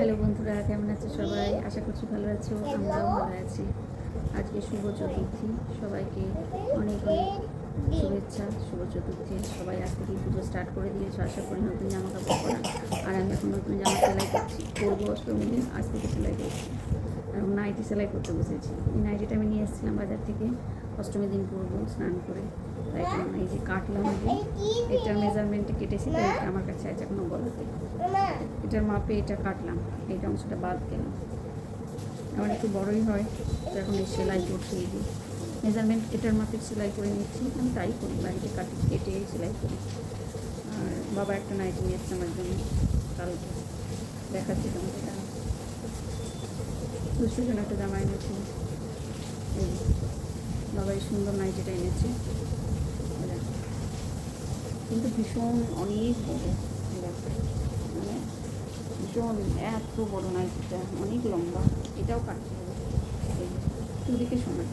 Hello বন্ধুরা, কেমন আছো সবাই? আশা করছি ভালো আছো, আমরাও ভালো আছি। আজকে শুভ চতুর্থী, সবাইকে অনেক অনেক শুভেচ্ছা, শুভ চতুর্থী। সবাই আজ থেকেই পুজো স্টার্ট করে দিয়েছ, আশা করি নতুন জামা কাপড় পরা। আর আমি এখন নতুন জামা সেলাই করছি। করব অষ্টমী দিন আজ থেকে সেলাই করছি। আর নাইটি সেলাই করতে বসেছি। এই নাইটিটা আমি নিয়ে এসেছিলাম বাজার থেকে। অষ্টমী দিন করব স্নান করে। তাই জন্য এই যে কাটলাম এটার মেজারমেন্টে কেটেছি তাই আমার কাছে আছে এখনও বলাতে এটার মাপে এটা কাটলাম, এইটা অংশটা বাদ গেলাম আমার একটু বড়ই হয়, তো এখন এই সেলাই করছি এই যে মেজারমেন্ট এটার মাপে সেলাই করে নিচ্ছি, আমি তাই করি, বাড়িতে কাটি কেটে সেলাই করি। আর বাবা একটা নাইটি নিয়ে এসছে আমার জন্য কালকে দেখাচ্ছি তোমাকে। দুশো জন একটা জামা এনেছি বাবা এই সুন্দর নাইটিটা এনেছে। কিন্তু ভীষণ অনেক বড় মানে ভীষণ এত বড় নাইটিটা অনেক লম্বা। এটাও কাটতে হবে। দুদিকে সমান।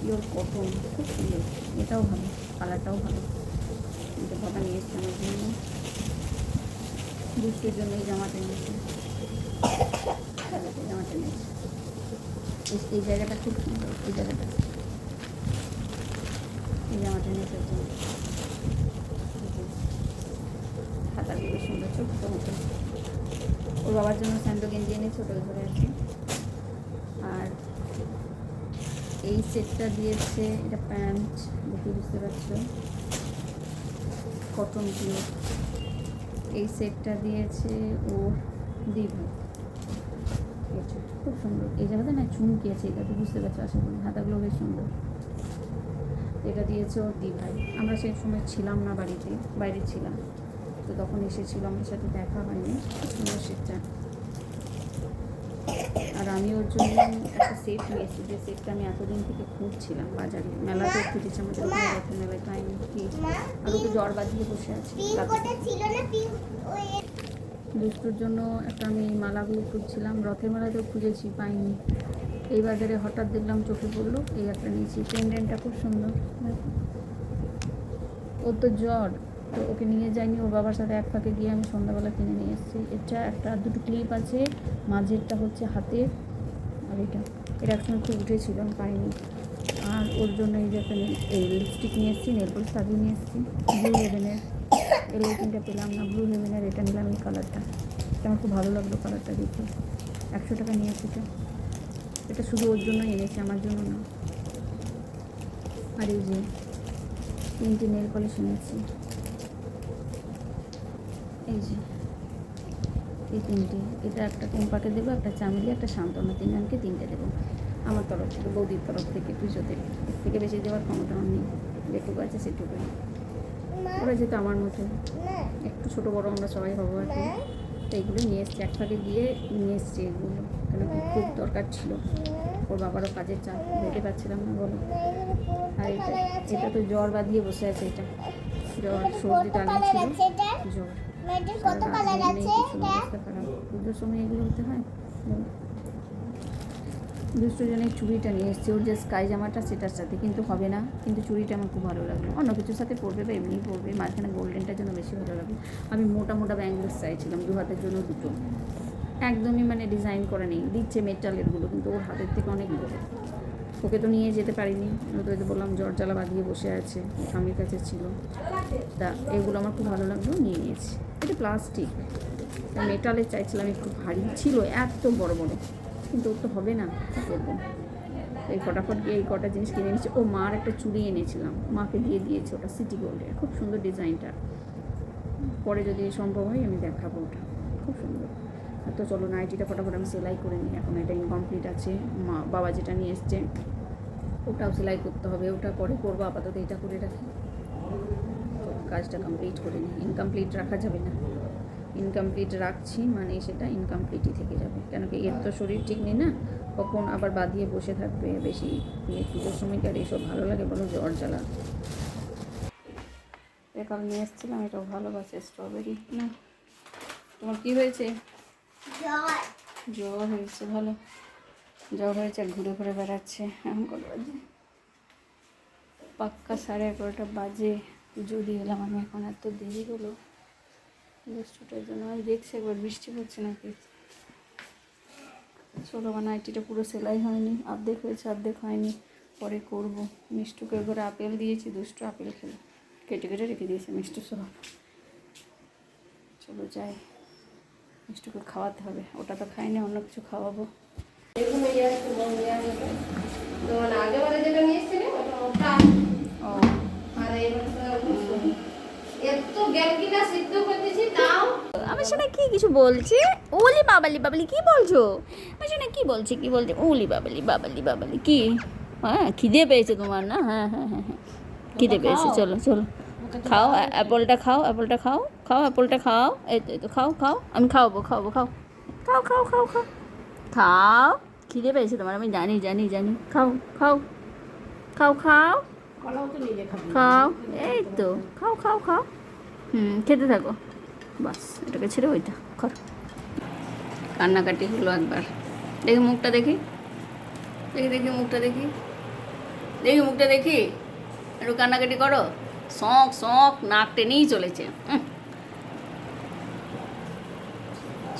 পিওর কটন, খুব সুন্দর। এটাও ভালো, কালারটাও ভালো। এটা বাবা নিয়ে এসছে আমার জন্য। দুষ্টের জন্য এই জামাটা নিয়েছে জামাটা নিয়েছে এই জায়গাটা খুব সুন্দর। এই জায়গাটা। এই জামাটা নিয়েছে ওর জন্য। এই যে, হাতাগুলো সুন্দর ছোট্ট মতো ওর বাবার জন্য স্যান্ডো গেঞ্জি এনেছে ওটা ধরে আছে। আর এই সেটটা দিয়েছে, এটা প্যান্ট, দেখে বুঝতে পারছ। কটন পিওর এই সেটটা দিয়েছে ও দিভা এটা খুব সুন্দর। এই জায়গাতে না চুমকি আছে, এটা তো বুঝতে পারছ, আশা করি। হাতাগুলো বেশ সুন্দর। এটা দিয়েছে ওর দিভাই। আমরা সেই সময় ছিলাম না বাড়িতে, বাইরে ছিলাম। তো তখন এসেছিল, আমার সাথে দেখা হয়নি সেটটা। আর আমি ওর জন্য একটা সেট নিয়েছি, যে সেটটা আমি এতদিন থেকে খুঁজছিলাম বাজারে। মেলাতেও খুঁজেছি, আমাদের ওখানে রথের মেলায় পাইনি কি? আর ওকে জ্বর বাঁধিয়ে বসে আছে। দুষ্টুর জন্য একটা আমি মালাগুলো খুঁজছিলাম, রথের মেলাতেও খুঁজেছি, পাইনি। এই বাজারে হঠাৎ দেখলাম চোখে পড়ল, এই একটা নিয়েছি। পেন্ডেন্টটা খুব সুন্দর। ওর তো জ্বর তো ওকে নিয়ে যাইনি, ওর বাবার সাথে এক ফাঁকে গিয়ে আমি সন্ধ্যাবেলা কিনে নিয়ে এসেছি। এটা একটা, দুটো ক্লিপ আছে, মাঝেরটা হচ্ছে হাতের, আর এটা। এটা একসময় খুব উঠেছিল, আমি পাইনি। আর ওর জন্য এই যে একটা এই লিপস্টিক নিয়ে এসেছি নেলপল সাজিয়ে নিয়ে এসেছি। ব্লু হেভেনের এই লাইটিংটা পেলাম না ব্লু হেভেনের এটা নিলাম এই কালারটা এটা আমার খুব ভালো লাগল কালারটা দেখে একশো টাকা নিয়েছি এটা। এটা শুধু ওর জন্য এনেছি, আমার জন্য না। আর এই যে তিনটে নেল পলিশ এনেছি। এই যে এই তিনটে এটা একটা টুম্পাকে দেবো একটা চামেলি একটা সান্ত্বনা তিনজনকে তিনটে দেবো। আমার তরফ থেকে বৌদির তরফ থেকে পুজোতে এর থেকে বেশি দেওয়ার ক্ষমতা আমার নেই যেটুকু আছে সেটুকুই। ওরা যেহেতু আমার মতো একটু ছোটো বড়ো আমরা সবাই হব আর কি। তো এইগুলো নিয়ে এসছি এক ফাঁকে গিয়ে নিয়ে এসছি এগুলো কেন কি খুব দরকার ছিল। ওর বাবারও কাজের চাপ যেতে পারছিলাম না বলো। আর এটা এটা তো জ্বর বাঁধিয়ে বসে আছে এটা। জ্বর সর্দি টানে ছিল জ্বর। কত সময় এগুলো হতে হয় বলো। জনের চুড়িটা নিয়ে এসেছি। ওর যে স্কাই জামাটা, সেটার সাথে কিন্তু হবে না। কিন্তু চুড়িটা আমার খুব ভালো লাগল। অন্য কিছুর সাথে পরবে বা এমনি পরবে, মাঝখানে গোল্ডেনটার জন্য বেশি ভালো লাগল। আমি মোটা মোটা ব্যাঙ্গলস চাইছিলাম দু হাতের জন্য দুটো। একদমই মানে ডিজাইন করে নেই। দিচ্ছে মেটালেরগুলো কিন্তু ওর হাতের থেকে অনেক বড়। ওকে তো নিয়ে যেতে পারিনি। আমি তো বললাম, জ্বর জ্বালা বাঁধিয়ে বসে আছে, স্বামীর কাছে ছিল। তা এগুলো আমার খুব ভালো লাগল, নিয়ে নিয়েছি। এটা প্লাস্টিক। মেটালের চাইছিলাম, একটু ভারী ছিল, এত বড় বড়। কিন্তু তো হবে না, কী করব? এই ফটাফট গিয়ে এই কটা জিনিস কিনে নিয়েছি ও মার একটা চুড়ি এনেছিলাম। মাকে দিয়ে দিয়েছে ওটা, সিটি গোল্ডের। খুব সুন্দর ডিজাইনটা। পরে যদি সম্ভব হয়, আমি দেখাবো ওটা। খুব সুন্দর। তো চলো, নাইটিটা ফটাফট আমি সেলাই করে নিই। এখন এটা ইনকমপ্লিট আছে। মা, বাবা যেটা নিয়ে এসছে ওটাও সেলাই করতে হবে ওটা পরে করব আপাতত এটা করে রাখি। তো কাজটা কমপ্লিট করে নিই। ইনকমপ্লিট রাখা যাবে না। ইনকমপ্লিট রাখছি মানে সেটা ইনকমপ্লিটই থেকে যাবে। কেন কি এর তো শরীর ঠিক নেই না কখন আবার বাঁধিয়ে বসে থাকবে বেশি এই পুজোর সময়কার এইসব ভালো লাগে বলো জ্বর জ্বালা। কাল নিয়ে এসেছিলাম এটাও ভালোবাসে স্ট্রবেরি না তোমার কি হয়েছে? জ্বর। জ্বর হয়েছে ভালো। জ্বর হয়েছে ঘুরে ঘুরে বেড়াচ্ছে। এখন কত বাজে? পাক্কা সাড়ে এগারোটা বাজে। পুজো দিয়ে এলাম আমি এখন এত দেরি হলো। বৃষ্টিটার জন্য আমি দেখছি একবার, বৃষ্টি পড়ছে নাকি? ছোটো নাইটিটা পুরো সেলাই হয়নি অর্ধেক হয়েছে অর্ধেক হয়নি। পরে করব। মিষ্টুকে এবার আপেল দিয়েছি, দুষ্টু আপেল খেলো। কেটে কেটে রেখে দিয়েছে মিষ্টু সব। চলো যাই। মিষ্টুকে খাওয়াতে হবে। ওটা তো খাইনি, অন্য কিছু খাওয়াবো। এরকম ইয়ে আছে, বড় ইয়ে আছে। তো মানে আগেবারে যেটা নিয়েছিলে, ওটা ওটা। ও। আর এবারটা ওরকম। এত গ্যালকিটা সিদ্ধ করতেছি তাও আমি শোনা কি কিছু বলছে? ওলি বাবালি বাবালি কি বলছো? আমি শোনা কি বলছে কি বলছে? ওলি বাবালি বাবালি বাবালি কি? হ্যাঁ খিদে পেয়েছে তোমার না? হ্যাঁ হ্যাঁ হ্যাঁ হ্যাঁ। খিদে পেয়েছে চলো চলো। খাও অ্যা- অ্যাপলটা খাও অ্যাপলটা খাও খাও অ্যাপলটা খাও। এই তো এই তো খাও খাও। আমি খাওয়াবো খাওয়াবো খাও। খাও খাও খাও খাও। খাও। খিদে পেয়েছে তোমার, আমি জানি জানি জানি। খাও খাও খাও খাও। খাও, এই তো, খাও খাও খাও। হুম, খেতে থাকো। বাস, এটাকে ছেড়ে ওইটা কর কান্নাকাটি হলো একবার। দেখি মুখটা দেখি। দেখি দেখি মুখটা দেখি। দেখি মুখটা দেখি। একটু কান্নাকাটি করো। শখ শখ, নাক টেনেই চলেছে।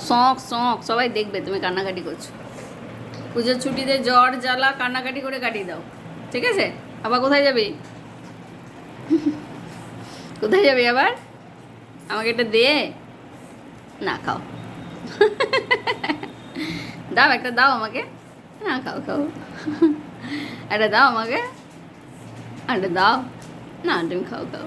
শখ শখ, সবাই দেখবে তুমি কান্নাকাটি করছ। পুজোর ছুটিতে জ্বর, জ্বালা, কান্নাকাটি করে কাটিয়ে দাও। ঠিক আছে? আবার কোথায় যাবি? কোথায় যাবি আবার? আমাকে এটা দে। না, খাও। দাও, একটা দাও আমাকে। না, খাও খাও। একটা দাও আমাকে। একটা দাও। না তুমি খাও খাও।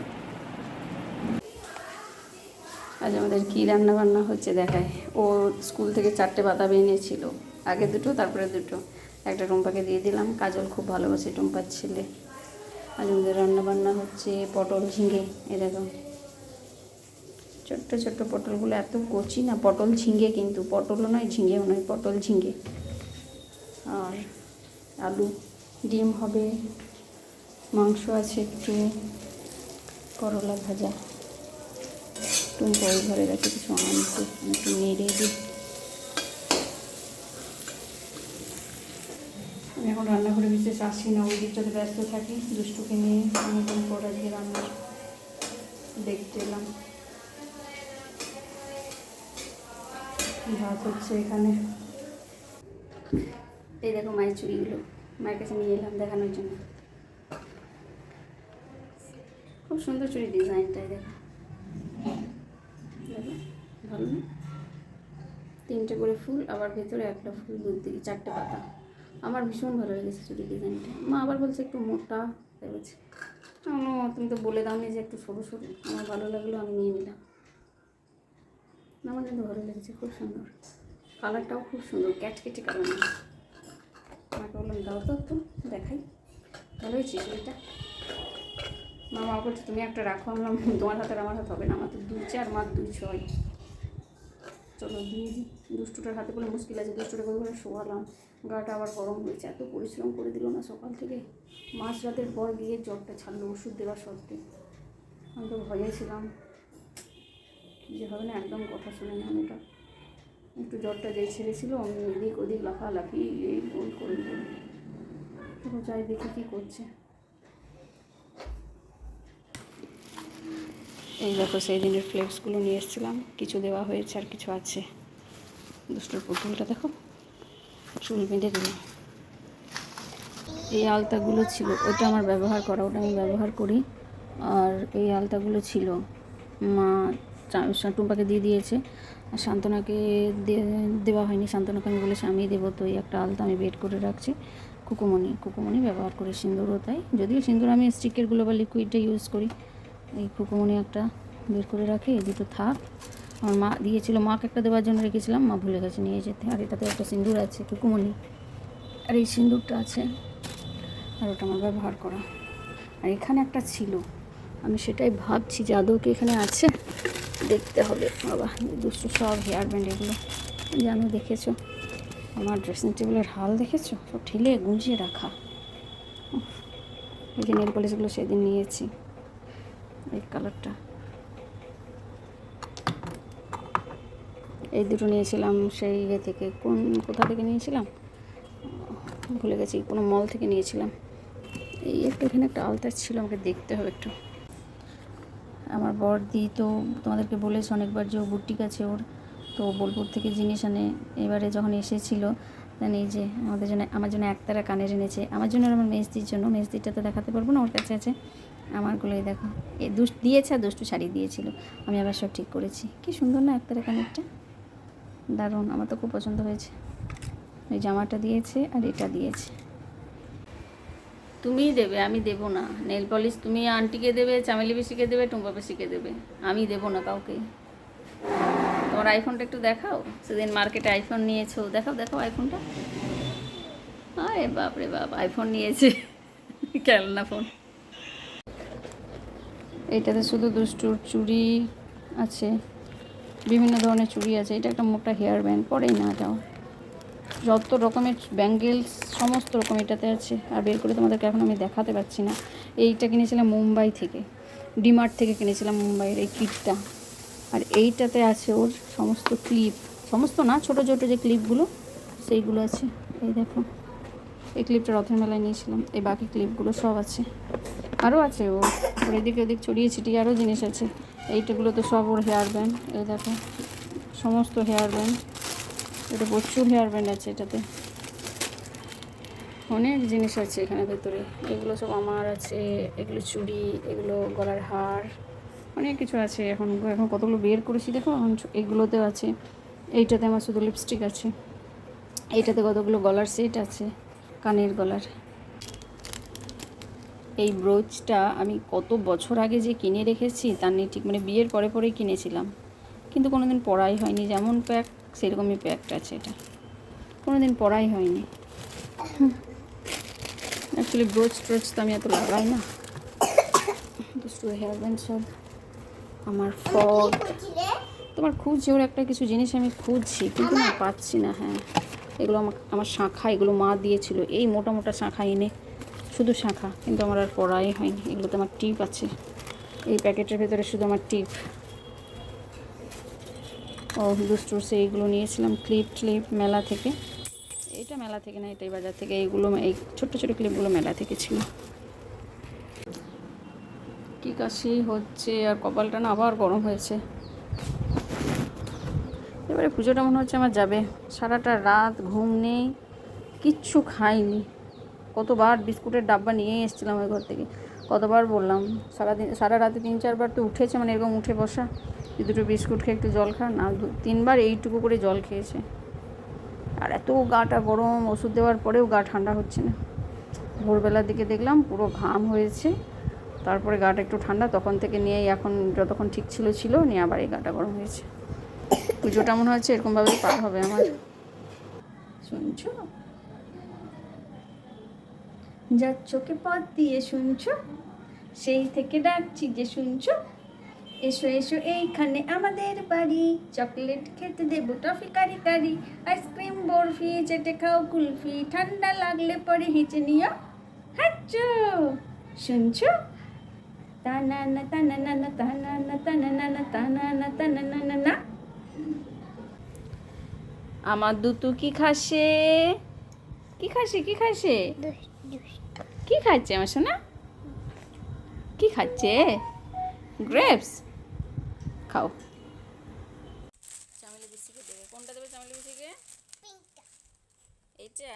আজ আমাদের কী রান্না বান্না হচ্ছে দেখায়? ও স্কুল থেকে চারটে বাতাবি এনেছিল। আগে দুটো, তারপরে দুটো। একটা টুম্পাকে দিয়ে দিলাম। কাজল খুব ভালোবাসে টুম্পার ছেলে। আজ আমাদের রান্নাবান্না হচ্ছে পটল ঝিঙে এ দেখো। ছোট্ট ছোট্ট পটলগুলো এত কচি না, পটল ঝিঙে কিন্তু। পটলও নয়, ঝিঙেও নয়, পটল ঝিঙে। আর আলু, ডিম হবে, মাংস আছে একটু, করলা ভাজা। টুম্পা ওই ঘরে গেছে কিছু আনতে, একটু নেড়ে দিই আমি এখন রান্নাঘরে বিশেষ আসি না ওই দিকটাতে ব্যস্ত থাকি। দুষ্টুকে নিয়ে অনেকদিন পর আজকে রান্না দেখতে এলাম। ভাত হচ্ছে এখানে? এই দেখো মায়ের চুড়িগুলো। মায়ের কাছে নিয়ে এলাম দেখানোর জন্য। খুব সুন্দর চুড়ি ডিজাইনটাই দেখো। দেখো, ভালো না? তিনটে করে ফুল, আবার ভেতরে একটা ফুল, দুধ দিকে চারটে পাতা। আমার ভীষণ ভালো লেগেছে চুড়ি ডিজাইনটা। মা আবার বলছে একটু মোটা তাই তুমি তো বলে দাও যে একটু সরু সরু। আমার ভালো লাগল, আমি নিয়ে নিলাম। আমার কিন্তু ভালো লেগেছে, খুব সুন্দর। কালারটাও খুব সুন্দর, ক্যাটকেটে কালার মাকে বললাম, দাও তো একটু, দেখাই। ভালো হয়েছে মা মা বলছে, তুমি একটা রাখো। আমি তোমার হাতে আমার হাতে হবে না, আমার তো দুই চার মার দুই ছয়। চলো দিয়ে দিই। দুষ্টুটার হাতে বলে মুশকিল আছে, দুষ্টুটা করে শোয়ালাম। গাটা আবার গরম হয়েছে, এত পরিশ্রম করে দিল না সকাল থেকে। মাঝ রাতের পর গিয়ে জ্বরটা ছাড়লো, ওষুধ দেওয়ার সত্ত্বে আমি তো ভয়ে ছিলাম। কী যে হবে না, একদম কথা শুনে না ওটা একটু জ্বরটা যেই ছেড়েছিল, আমি এদিক ওদিক লাফালাফি, এই ওই করে দিল তবু যাই, দেখি কী করছে। এই দেখো সেই দিনের ফ্লেক্সগুলো নিয়ে এসেছিলাম। কিছু দেওয়া হয়েছে আর কিছু আছে। দুষ্টুর পুতুলটা দেখো, চুল বেঁধে দিলাম এই আলতাগুলো ছিল, ওটা আমার ব্যবহার করা, ওটা আমি ব্যবহার করি। আর এই আলতাগুলো ছিল, মা টুম্পাকে দিয়ে দিয়েছে। আর শান্তনাকে দে- দেওয়া হয়নি। শান্তনাকে আমি বলেছি আমি দেবো তো এই একটা আলতা, আমি বেড করে রাখছি। কুকুমনি কুকুমনি ব্যবহার করি সিঁদুরও তাই। যদিও সিঁদুর আমি স্টিকেরগুলো বা লিকুইডটা ইউজ করি। এই কুকুমনি একটা বের করে রাখি, এই দুটো থাক। আমার মা দিয়েছিল, মাকে একটা দেওয়ার জন্য রেখেছিলাম, মা ভুলে গেছে নিয়ে যেতে। আর এটাতে একটা সিঁদুর আছে কুকুমনি আর এই সিঁদুরটা আছে, আর ওটা আমার ব্যবহার করা। আর এখানে একটা ছিল। আমি সেটাই ভাবছি যে আদৌ কি এখানে আছে? দেখতে হবে। বাবা দুষ্টু সব হেয়ার ব্যান্ড এগুলো। জানো, দেখেছ? আমার ড্রেসিং টেবিলের হাল দেখেছ? সব ঠেলে গুঁজিয়ে রাখা। এই যে নেল পলিশগুলো সেদিন নিয়েছি। কালারটা। এই দুটো নিয়েছিলাম সেই ইয়ে থেকে। কোন, কোথা থেকে নিয়েছিলাম? ভুলে গেছি, কোনো মল থেকে নিয়েছিলাম। এই একটা এখানে একটা আলতার ছিল, আমাকে দেখতে হবে একটু। আমার বড়দি তো তোমাদেরকে বলেছে অনেকবার যে ও বুটিক আছে ওর, তো বোলপুর থেকে জিনিস আনে। এবারে যখন এসেছিল দেন এই যে আমাদের জন্য, আমার জন্য একতারা কানের এনেছে। আমার জন্য আমার মেজদির জন্য মেজদিরটা তো দেখাতে পারব না, ওর কাছে আছে। আমারগুলোই দেখো। এ দুষ দিয়েছে আর দুষ্টু শাড়ি দিয়েছিল। আমি আবার সব ঠিক করেছি। কি সুন্দর না একতারা কানেরটা দারুণ, আমার তো খুব পছন্দ হয়েছে। এই জামাটা দিয়েছে আর এটা দিয়েছে। তুমিই দেবে, আমি দেবো না। নেল পলিশ তুমি আন্টিকে দেবে, চামেলি পিসিকে দেবে, টুম্পা পিসিকে দেবে। আমি দেবো না কাউকে। তোমার আইফোনটা একটু দেখাও? সেদিন মার্কেটে আইফোন নিয়েছো। দেখাও দেখাও আইফোনটা। আরে বাপরে বাপ, আইফোন নিয়েছে। খেলনা ফোন। এইটাতে শুধু দুষ্টুর চুড়ি আছে, বিভিন্ন ধরনের চুড়ি আছে, এটা একটা মোটা হেয়ার ব্যান্ড পরেই না এটাও। যত রকমের ব্যাঙ্গেলস সমস্ত রকম এটাতে আছে, আর বের করে তোমাদেরকে এখন আমি দেখাতে পারছি না। এইটা কিনেছিলাম মুম্বাই থেকে, ডিমার্ট থেকে কিনেছিলাম মুম্বাইয়ের এই কিটটা আর এইটাতে আছে ওর সমস্ত ক্লিপ সমস্ত না, ছোট ছোট যে ক্লিপগুলো সেইগুলো আছে। এই দেখো, এই ক্লিপটা রথের মেলায় নিয়েছিলাম, এই বাকি ক্লিপগুলো সব আছে। আরও আছে ও। ওর এদিকে ওদিক ছড়িয়ে ছিটিয়ে আরও জিনিস আছে। এইটাগুলো তো সব ওর হেয়ার ব্যান্ড এই দেখো, সমস্ত হেয়ার ব্যান্ড এটা প্রচুর হেয়ার ব্যান্ড আছে এটাতে। অনেক জিনিস আছে এখানে ভেতরে। এগুলো সব আমার আছে, এগুলো চুড়ি, এগুলো গলার হার, অনেক কিছু আছে এখন। এখন কতগুলো বের করেছি দেখো, এখন এগুলোতেও আছে। এইটাতে আমার শুধু লিপস্টিক আছে। এইটাতে কতগুলো গলার সেট আছে, কানের গলার। এই ব্রোচটা আমি কত বছর আগে যে কিনে রেখেছি, তার নিয়ে ঠিক মানে বিয়ের পরে পরেই কিনেছিলাম। কিন্তু কোনো দিন পড়াই হয়নি, যেমন প্যাক সেরকমই প্যাকড আছে এটা। কোনো দিন পড়াই হয়নি। অ্যাকচুয়ালি ব্রোচ ট্রোচ তো আমি এত লাগাই না। দুষ্টু সব আমার ফগ তোমার খুঁজছি ওর একটা কিছু জিনিস আমি খুঁজছি, কিন্তু না পাচ্ছি না হ্যাঁ। এগুলো আমার আমার শাঁখা, এগুলো মা দিয়েছিল। এই মোটা মোটা শাঁখা এনে শুধু শাখা, কিন্তু আমার আর পড়াই হয়নি। এগুলোতে আমার টিপ আছে। এই প্যাকেটের ভেতরে শুধু আমার টিপ। ও দুষ্টুর সে এইগুলো নিয়েছিলাম ক্লিপ ক্লিপ মেলা থেকে। এটা মেলা থেকে না, এটাই বাজার থেকে। এইগুলো, এই ছোট্ট ছোটো ক্লিপগুলো মেলা থেকে ছিল। কি কাশি হচ্ছে, আর কপালটা না আবার গরম হয়েছে। এবারে পুজোটা মনে হচ্ছে আমার যাবে। সারাটা রাত ঘুম নেই, কিচ্ছু খাইনি। কতবার বিস্কুটের ডাব্বা নিয়ে এসেছিলাম ওই ঘর থেকে। কতবার বললাম, সারাদিন সারা রাতে তিন, চারবার তো উঠেছে মানে এরকম উঠে বসা। যে দুটো বিস্কুট খেয়ে একটু জল খা না তিনবার এইটুকু করে জল খেয়েছে। আর এত গাটা গরম, ওষুধ দেওয়ার পরেও গা ঠান্ডা হচ্ছে না। ভোরবেলার দিকে দেখলাম পুরো ঘাম হয়েছে। তারপরে গাটা একটু ঠান্ডা, তখন থেকে নিয়েই এখন যতক্ষণ ঠিক ছিল ছিল, নিয়ে আবার এই গাটা গরম হয়েছে। পুজোটা মনে হচ্ছে এরকমভাবেই পার হবে আমার। শুনছো? যার চোখে পথ দিয়ে শুনছো, সেই থেকে ডাকছি যে শুনছো। এসো এসো, এইখানে আমাদের বাড়ি। চকলেট খেতে দেবো টফি কারি কারি। আইসক্রিম, বরফি, চেটে খাও কুলফি। ঠান্ডা লাগলে পরে হেঁচে নিও। হাচ্চো শুনছো? না আমার দুতু কি খাসে। কি খাসে কি খাসে কি খাচ্ছে আমার সোনা? কি খাচ্ছে? গ্রেপস খাও। চামেলি বিসিকে দেবে। কোনটা দেবে চামেলি বিসিকে এইটা?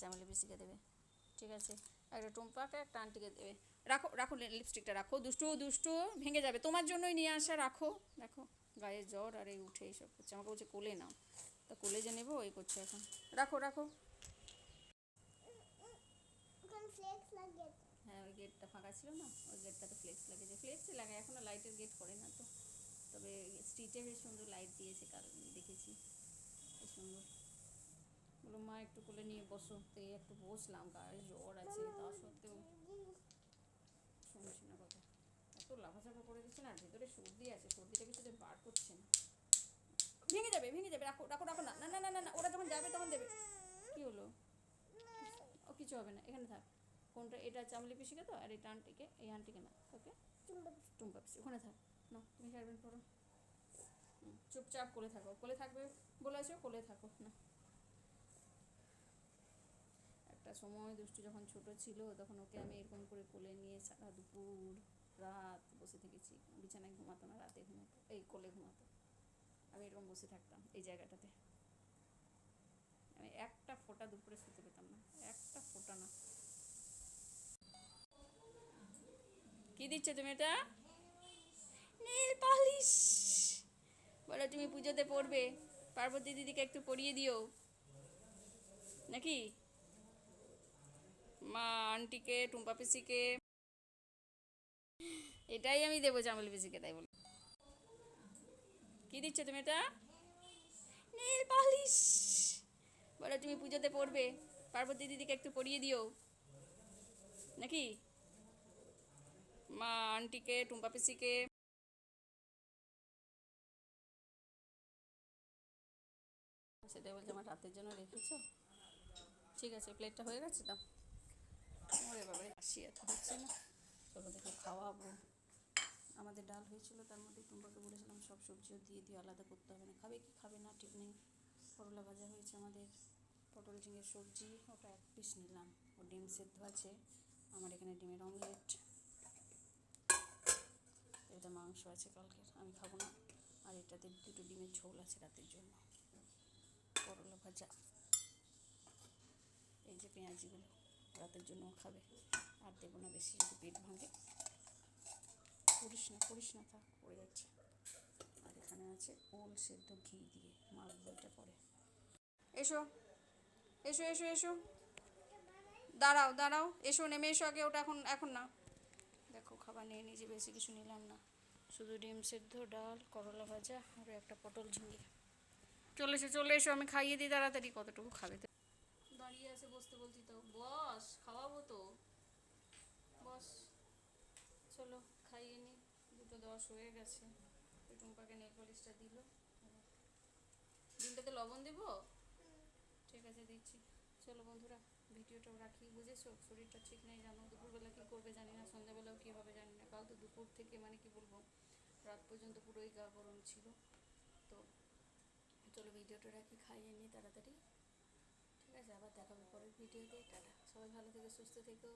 চামেলি বিসিকে দেবে। ঠিক আছে। একটা টুম্পাকে একটা আন্টিকে দেবে। রাখো রাখো লিপস্টিকটা রাখো। দুষ্টু দুষ্টু ভেঙে যাবে। তোমার জন্যই নিয়ে আসা রাখো। দেখো গায়ে জ্বর আর এই উঠে এইসব করছে। আমাকে বলছে কোলে নাও। তা কোলে যে নেব এই করছে এখন। রাখো রাখো ওখানে ফ্লেক্স লাগিয়েছে হ্যাঁ ওই গেটটা ফাঁকা ছিল না, ওই গেটটাতে ফ্লেক্স লাগিয়েছে। ফ্লেক্সই লাগায় এখনও লাইটের গেট করে না তো। তবে স্ট্রিটে বেশ সুন্দর লাইট দিয়েছে কারণ দেখেছি। বেশ সুন্দর। বলো মা, একটু কোলে নিয়ে বসো। তো একটু বসলাম, গায়ে জ্বর আছে, তা সত্ত্বেও শুনছি না কথা। এত লাফাঝাফা করে দিচ্ছে না, ভেতরে সর্দি আছে, সর্দিটা কিছুতে বার করছে না। ভেঙে যাবে ভেঙে যাবে, রাখো রাখো রাখো না না না না না, ওরা যখন যাবে তখন দেবে। কি হলো? ও, কিছু হবে না, এখানে থাক। কোনটা এটা চামলি পিসিকে তো আর এটা আন্টিকে এই আন্টিকে না ওকে? টুম্পা পিসি। ওখানে থাক। না তুমি হেয়ারব্যান্ড করো চুপচাপ কোলে থাকো কোলে থাকবে বলেছ কোলে থাকো না। একটা সময় দুষ্টু যখন ছোট ছিল তখন ওকে আমি এরকম করে কোলে নিয়ে সারা দুপুর রাত বসে থেকেছি। বিছানায় ঘুমাতো না রাতে ঘুমাতো এই কোলে ঘুমাতো। আমি এরকম বসে থাকতাম এই জায়গাটাতে। আমি এক দুপুরে শুতে পেতাম না একটা ফোটা না। কি দিচ্ছ তুমি এটা? Nail polish. বলো তুমি পুজোতে পড়বে পার্বতী দিদিকে একটু পরিয়ে দিও। নাকি? মা, আন্টিকে, টুম্পা পিসিকে। এটাই আমি দেবো জামাল পিসিকে, তাই বলো। কি দিচ্ছ তুমি এটা? Nail polish. বলো তুমি পুজোতে পড়বে পার্বতী দিদিকে একটু পরিয়ে দিও। নাকি? মা আন্টিকে, টুম্পা পিসিকে। সেটাই বলছে আমার রাতের জন্য রেখেছো? ঠিক আছে, প্লেটটা হয়ে গেছে তো? ওরে বাবারে হাসি এত হচ্ছে না। চলো দেখে, খাওয়াবো। আমাদের ডাল হয়েছিল, তার মধ্যে টুম্পাকে বলেছিলাম সব সবজিও দিয়ে দিয়ে আলাদা করতে হবে না। খাবে কি খাবে না, ঠিক নেই। করলা ভাজা হয়েছে আমাদের। পটল ঝিঙের সবজি, ওটা এক পিস নিলাম। ও ডিম সেদ্ধ আছে। আমার এখানে ডিমের অমলেট এটা মাংস আছে কালকের আমি খাব না। আর এটাতে দুটো ডিমের ঝোল আছে রাতের জন্য। করলা ভাজা। এই যে পেঁয়াজিগুলো, রাতের জন্য খাবে। আর দেবো না বেশি যদি পেট ভাঙে। করিস না করিস না, থাক পড়ে যাচ্ছে। আর এখানে আছে ওল সেদ্ধ ঘি দিয়ে, মাখবো এটা পরে। এসো এসো এসো এসো। দাঁড়াও দাঁড়াও, এসো, নেমে এসো আগে, ওটা এখন এখন না। দেখো খাবার নিয়ে নিজে বেশি কিছু নিলাম না। শুধু ডিম সেদ্ধ, ডাল, করলা ভাজা আর একটা পটল ঝিঙে চলে এসো চলে এসো, আমি খাইয়ে দিই তাড়াতাড়ি, কতটুকু খাবে তো। দাঁড়িয়ে আছে, বসতে বলছি তো। বস, খাওয়াবো তো। বস, চলো, খাইয়ে নি। দুটো দশ হয়ে গেছে। টুম্পাকে নেল পলিশটা দিল। ডিমটাতে লবণ দেব? ঠিক আছে, দিচ্ছি। চলো বন্ধুরা। ভিডিওটাও রাখি বুঝেছ? শরীরটা ঠিক নেই, জানো? দুপুরবেলা কী করবে জানি না, সন্ধ্যাবেলাও কী হবে জানি না। কাল তো দুপুর থেকে মানে কি বলব, রাত পর্যন্ত পুরোই গা গরম ছিল। তো চলো ভিডিওটা রাখি খাইয়ে নিই তাড়াতাড়ি। ঠিক আছে, আবার দেখাবে পরের ভিডিওতে। টাটা। সবাই ভালো থেকে, সুস্থ থেকো।